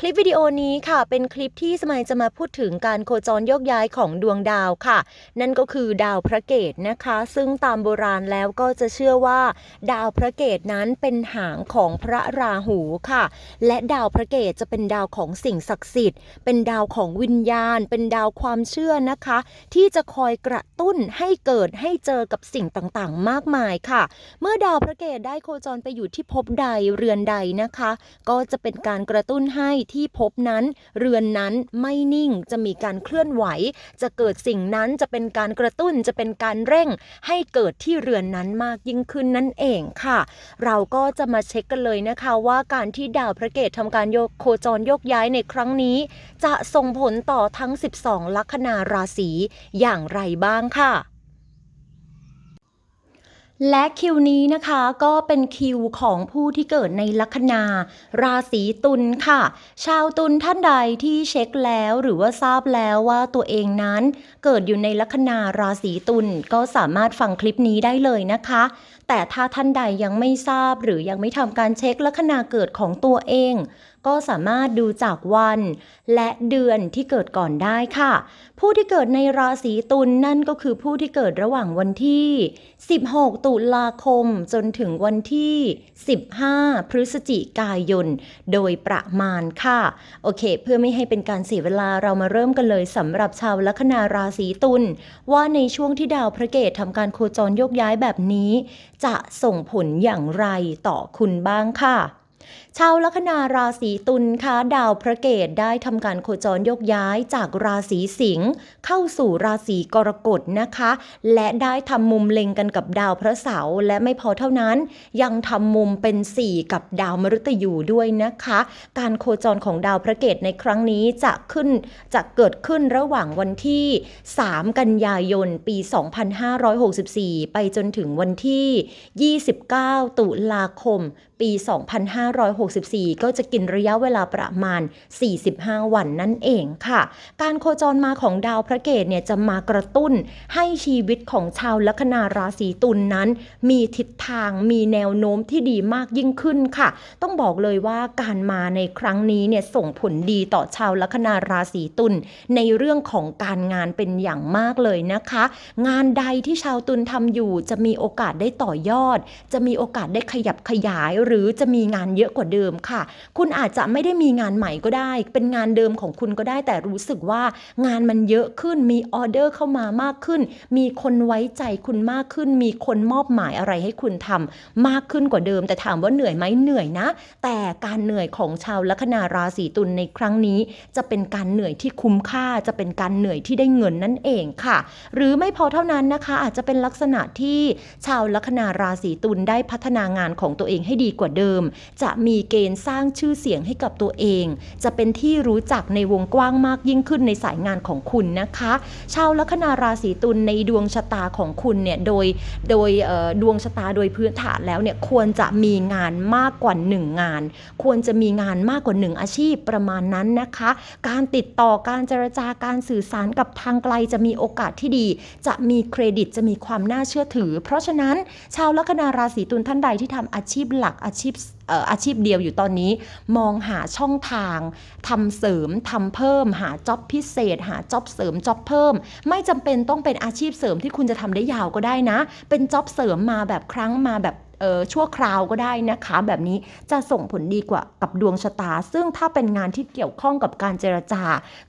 คลิปวิดีโอนี้ค่ะ เป็นคลิปที่สมัยจะมาพูดถึงการโคจรโยกย้ายของดวงดาวค่ะ นั่นก็คือดาวพระเกตนะคะ ซึ่งตามโบราณแล้วก็จะเชื่อว่า ดาวพระเกตนั้นเป็นหางของพระราหูค่ะ และดาวพระเกตจะเป็นดาวของสิ่งศักดิ์สิทธิ์ เป็นดาวของวิญญาณ เป็นดาวความเชื่อนะคะ ที่จะคอยกระตุ้นให้เกิดให้เจอกับสิ่งต่างๆ มากมายค่ะ เมื่อดาวพระเกตได้โคจรไปอยู่ที่ภพใดเรือนใดนะคะ ก็จะเป็นการกระตุ้นให้ที่ภพนั้น เรือนนั้นไม่นิ่งจะมีการเคลื่อนไหว จะเกิดสิ่งนั้นจะเป็นการกระตุ้นจะเป็นการเร่ง ให้เกิดที่เรือนนั้นมากยิ่งขึ้นนั่นเองค่ะ เราก็จะมาเช็คกันเลยนะคะว่าการที่ดาวพระเกตทำการโยกโคจรโยกย้ายในครั้งนี้ จะส่งผลต่อทั้ง 12 ลัคนาราศีอย่างไรบ้างค่ะ และคิวนี้นะคะก็เป็นคิวของผู้ที่เกิดในลัคนา ราศีตุลค่ะ ชาวตุลท่านใดที่เช็คแล้วหรือว่าทราบแล้วว่าตัวเองนั้น เกิดอยู่ในลัคนาราศีตุลก็สามารถฟังคลิปนี้ได้เลยนะคะ แต่ถ้าท่านใดยังไม่ทราบหรือยังไม่ทำการเช็คลัคนาเกิดของตัวเอง ก็สามารถดูจากวัน และเดือนที่เกิดก่อนได้ค่ะ ผู้ที่เกิดในราศีตุลนั่นก็คือผู้ที่เกิดระหว่างวันที่ 16 ตุลาคมจนถึงวันที่ 15 พฤศจิกายน โดยประมาณค่ะ โอเค เพื่อไม่ให้เป็นการเสียเวลาเรามาเริ่มกันเลยสำหรับชาวลัคนาราศีตุลว่าในช่วงที่ดาวพระเกตทำการโคจรโยกย้ายแบบนี้ จะส่งผลอย่างไรต่อคุณบ้างค่ะ ชาวลัคนาราศีตุลค่ะดาวพระเกตได้ทำการโคจรยกย้ายจากราศีสิงห์เข้าสู่ราศีกรกฎนะคะ และได้ทำมุมเล็งกันกับดาวพระเสาร์และไม่พอเท่านั้น ยังทำมุมเป็น 4 กับดาวมฤตยูด้วยนะคะ การโคจรของดาวพระเกตในครั้งนี้จะขึ้นจะเกิดขึ้นระหว่างวันที่ 3 กันยายน ปี 2564 ไปจนถึงวันที่ 29 ตุลาคม ปี 25 2564 ก็จะกินระยะเวลาประมาณ 45 วันนั่นเองค่ะ การโคจรมาของดาวพระเกตเนี่ยจะมากระตุ้นให้ชีวิตของชาวลัคนาราศีตุลนนั้น มีทิศทางมีแนวโน้มที่ดีมากยิ่งขึ้นค่ะ ต้องบอกเลยว่าการมาในครั้งนี้เนี่ยส่งผลดีต่อชาวลัคนาราศีตุลในเรื่องของการงานเป็นอย่างมากเลยนะคะ งานใดที่ชาวตุลทำอยู่จะมีโอกาสได้ต่อยอด จะมีโอกาสได้ขยับขยาย หรือจะมีงานเยอะกว่าเดิมค่ะ คุณอาจจะไม่ได้มีงานใหม่ก็ได้ เป็นงานเดิมของคุณก็ได้แต่รู้สึกว่างานมันเยอะขึ้นมีออเดอร์เข้ามามากขึ้น มีคนไว้ใจคุณมากขึ้น มีคนมอบหมายอะไรให้คุณทำมากขึ้นกว่าเดิม แต่ถามว่าเหนื่อยไหมเหนื่อยนะ แต่การเหนื่อยของชาวลัคนาราศีตุลในครั้งนี้ จะเป็นการเหนื่อยที่คุ้มค่าจะเป็นการเหนื่อยที่ได้เงินนั่นเองค่ะ หรือไม่พอเท่านั้นนะคะ อาจจะเป็นลักษณะที่ชาวลัคนาราศีตุลได้พัฒนางานของตัวเองให้ดีกว่าเดิม จะมีเกณฑ์สร้างชื่อเสียงให้กับตัวเอง จะเป็นที่รู้จักในวงกว้างมากยิ่งขึ้นในสายงานของคุณนะคะ ชาวลัคนาราศีตุลในดวงชะตาของคุณเนี่ยโดยโดยดวงชะตาโดยพื้นฐานแล้วเนี่ยควรจะมีงานมากกว่า 1 งาน ควรจะมีงานมากกว่า 1 อาชีพประมาณนั้นนะคะ การติดต่อการเจรจาการสื่อสารกับทางไกลจะมีโอกาสที่ดี จะมีเครดิตจะมีความน่าเชื่อถือ เพราะฉะนั้นชาวลัคนาราศีตุลท่านใดที่ทำอาชีพหลักอาชีพอาชีพเดียวอยู่ตอนนี้ มองหาช่องทางทำเสริมทำเพิ่ม หาจ็อบพิเศษ หาจ็อบเสริมจ็อบเพิ่ม ไม่จำเป็นต้องเป็นอาชีพเสริมที่คุณจะทำได้ยาวก็ได้นะ เป็นจ็อบเสริมมาแบบครั้งมาแบบ ชั่วคราวก็ได้นะคะ แบบนี้จะส่งผลดีกว่ากับดวงชะตา ซึ่งถ้าเป็นงานที่เกี่ยวข้องกับการเจรจา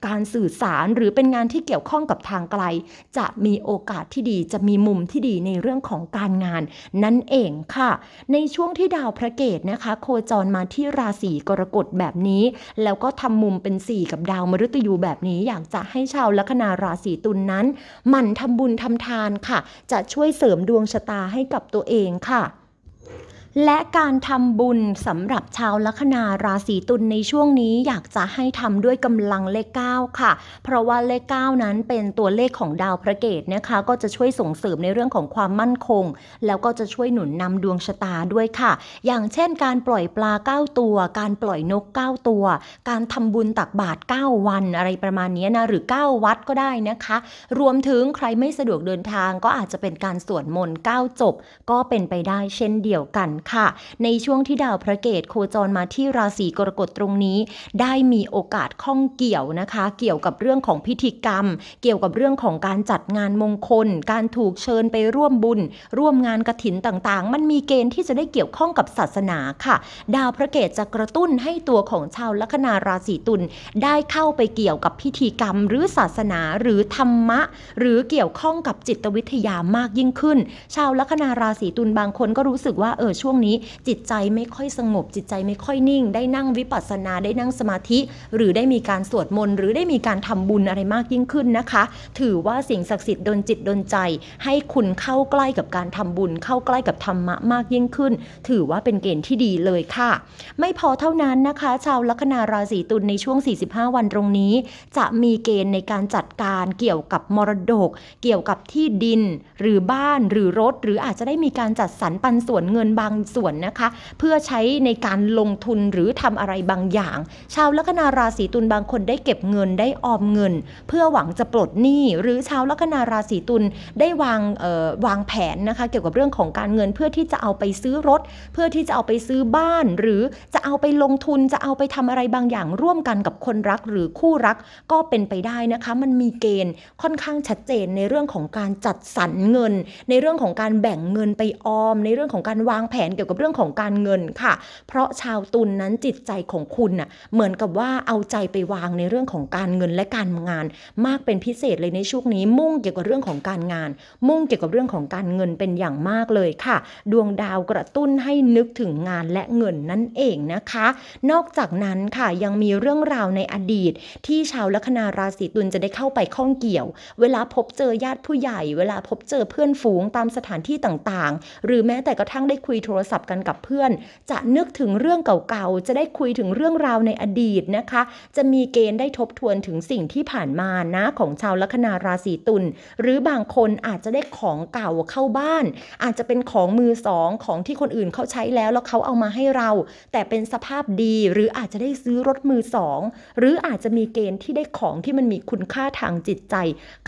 การสื่อสารหรือเป็นงานที่เกี่ยวข้องกับทางไกล จะมีโอกาสที่ดีจะมีมุมที่ดีในเรื่องของการงาน นั่นเองค่ะ ในช่วงที่ดาวพระเกตนะคะ โคจรมาที่ราศีกรกฎแบบนี้ แล้วก็ทำมุมเป็น 4 กับดาวมฤตยูแบบนี้ อยากจะให้ชาวลัคนาราศีตุลนนั้นหมั่นทำบุญทำทานค่ะ จะช่วยเสริมดวงชะตาให้กับตัวเองค่ะ และการทำบุญสำหรับชาวลัคนาราศีตุลในช่วงนี้อยากจะให้ทำด้วยกำลังเลข9ค่ะ เพราะว่าเลข9นั้นเป็นตัวเลขของดาวพระเกตนะคะ ก็จะช่วยส่งเสริมในเรื่องของความมั่นคง แล้วก็จะช่วยหนุนนำดวงชะตาด้วยค่ะ อย่างเช่น การปล่อยปลา 9 ตัว การปล่อยนก 9 ตัว การทำบุญตักบาตร9วันอะไรประมาณนี้นะหรือ 9 วัดก็ได้นะคะ รวมถึงใครไม่สะดวกเดินทางก็อาจจะเป็นการสวดมนต์9จบ ก็เป็นไปได้เช่นเดียวกันค่ะ ในช่วงที่ดาวพระเกตโคจรมาที่ราศีกรกฎตรงนี้ ได้มีโอกาสข้องเกี่ยวนะคะ เกี่ยวกับเรื่องของพิธีกรรม เกี่ยวกับเรื่องของการจัดงานมงคล การถูกเชิญไปร่วมบุญ ร่วมงานกระถินต่างๆ มันมีเกณฑ์ที่จะได้เกี่ยวข้องกับศาสนาค่ะ ดาวพระเกตจะกระตุ้นให้ตัวของชาวลัคนาราศีตุลได้เข้าไปเกี่ยวกับพิธีกรรม หรือศาสนาหรือธรรมะ หรือเกี่ยวข้องกับจิตวิทยามากยิ่งขึ้น ชาวลัคนาราศีตุลบางคนก็รู้สึกว่าเออช่วงนี้จิตใจไม่ค่อยสงบ จิตใจไม่ค่อยนิ่ง ได้นั่งวิปัสสนาได้นั่งสมาธิ หรือได้มีการสวดมนต์หรือได้มีการทำบุญอะไรมากยิ่งขึ้นนะคะ ถือว่าสิ่งศักดิ์สิทธิ์ดลจิตดลใจ ให้คุณเข้าใกล้กับการทำบุญ เข้าใกล้กับธรรมะมากยิ่งขึ้น ถือว่าเป็นเกณฑ์ที่ดีเลยค่ะ ไม่พอเท่านั้นนะคะ ชาวลัคนาราศีตุลในช่วง 45 วันตรงนี้ จะมีเกณฑ์ในการจัดการเกี่ยวกับมรดก เกี่ยวกับที่ดิน หรือบ้านหรือรถ หรืออาจจะได้มีการจัดสรรปันส่วนเงินบางส่วนนะคะ เพื่อใช้ในการลงทุนหรือทำอะไรบางอย่าง ชาวลัคนาราศีตุลบางคนได้เก็บเงินได้ออมเงิน เพื่อหวังจะปลดหนี้หรือชาวลัคนาราศีตุลได้วางวางแผนนะคะเกี่ยวกับเรื่องของการเงินเพื่อที่จะเอาไปซื้อรถ เพื่อที่จะเอาไปซื้อบ้าน หรือจะเอาไปลงทุนจะเอาไปทำอะไรบางอย่าง ร่วมกันกับคนรักหรือคู่รักก็เป็นไปได้นะคะ มันมีเกณฑ์ค่อนข้างชัดเจนในเรื่องของการจัดสรรเงิน ในเรื่องของการแบ่งเงินไปออม ในเรื่องของการวางแผนเกี่ยวกับเรื่องของการเงินค่ะ เพราะชาวตุลนนั้นจิตใจของคุณน่ะเหมือนกับว่าเอาใจไปวางในเรื่องของการเงินและการงาน มากเป็นพิเศษเลยในช่วงนี้ มุ่งเกี่ยวกับเรื่องของการงาน มุ่งเกี่ยวกับเรื่องของการเงินเป็นอย่างมากเลยค่ะ ดวงดาวกระตุ้นให้นึกถึงงานและเงินนั่นเองนะคะ นอกจากนั้นค่ะยังมีเรื่องราวในอดีต ที่ชาวลัคนาราศีตุลจะได้เข้าไปข้องเกี่ยว เวลาพบเจอญาติผู้ใหญ่ เวลาพบเจอเพื่อนฝูงตามสถานที่ต่างๆ หรือแม้แต่กระทั่งได้คุยโทรรศัพท์กันกับเพื่อน จะนึกถึงเรื่องเก่าๆ จะได้คุยถึงเรื่องราวในอดีตนะคะ จะมีเกณฑ์ได้ทบทวนถึงสิ่งที่ผ่านมานะของชาวลัคนาราศีตุลหรือบางคนอาจจะได้ของเก่าเข้าบ้าน อาจจะเป็นของมือสองของที่คนอื่นเขาใช้แล้วแล้วเขาเอามาให้เรา แต่เป็นสภาพดีหรืออาจจะได้ซื้อรถมือสองหรืออาจจะมีเกณฑ์ที่ได้ของที่มันมีคุณค่าทางจิตใจ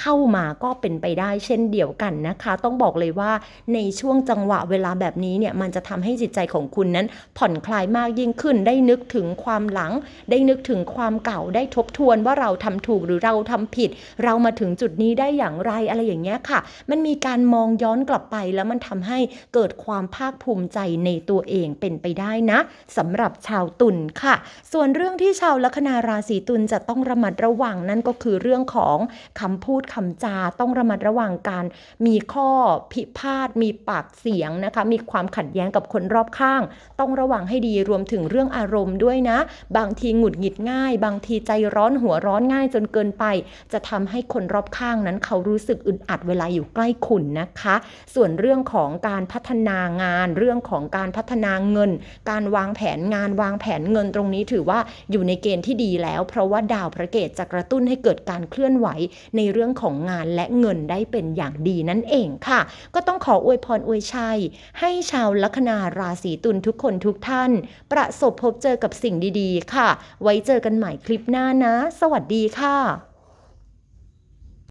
เข้ามาก็เป็นไปได้เช่นเดียวกันนะคะ ต้องบอกเลยว่าในช่วงจังหวะเวลาแบบนี้เนี่ยมันจะจะทำให้จิตใจของคุณนั้น ผ่อนคลายมากยิ่งขึ้น ได้นึกถึงความหลัง ได้นึกถึงความเก่าได้ทบทวนว่าเราทำถูกหรือเราทำผิด เรามาถึงจุดนี้ได้อย่างไรอะไรอย่างเงี้ยค่ะ มันมีการมองย้อนกลับไปแล้วมันทำให้เกิดความภาคภูมิใจในตัวเองเป็นไปได้นะสำหรับชาวตุลค่ะ ส่วนเรื่องที่ชาวลัคนาราศีตุลจะต้องระมัดระวังนั่นก็คือเรื่องของคำพูดคำจาต้องระมัดระวังการมีข้อพิพาทมีปากเสียงนะคะ มีความขัดแย้งกับคนรอบข้าง ต้องระวังให้ดีรวมถึงเรื่องอารมณ์ด้วยนะ บางทีหงุดหงิดง่าย บางทีใจร้อนหัวร้อนง่ายจนเกินไป จะทำให้คนรอบข้างนั้นเขารู้สึกอึดอัดเวลาอยู่ใกล้คุณนะคะ ส่วนเรื่องของการพัฒนางานเรื่องของการพัฒนาเงิน การวางแผนงานวางแผนเงินตรงนี้ถือว่าอยู่ในเกณฑ์ที่ดีแล้ว เพราะว่าดาวพระเกตจะกระตุ้นให้เกิดการเคลื่อนไหวในเรื่องของงานและเงินได้เป็นอย่างดีนั่นเองค่ะ ก็ต้องขออวยพรอวยชัย ให้ชาวลัคคนาราศีตุลทุกคนทุกท่าน ประสบพบเจอกับสิ่งดีๆ ค่ะ ไว้เจอกันใหม่คลิปหน้านะ สวัสดีค่ะ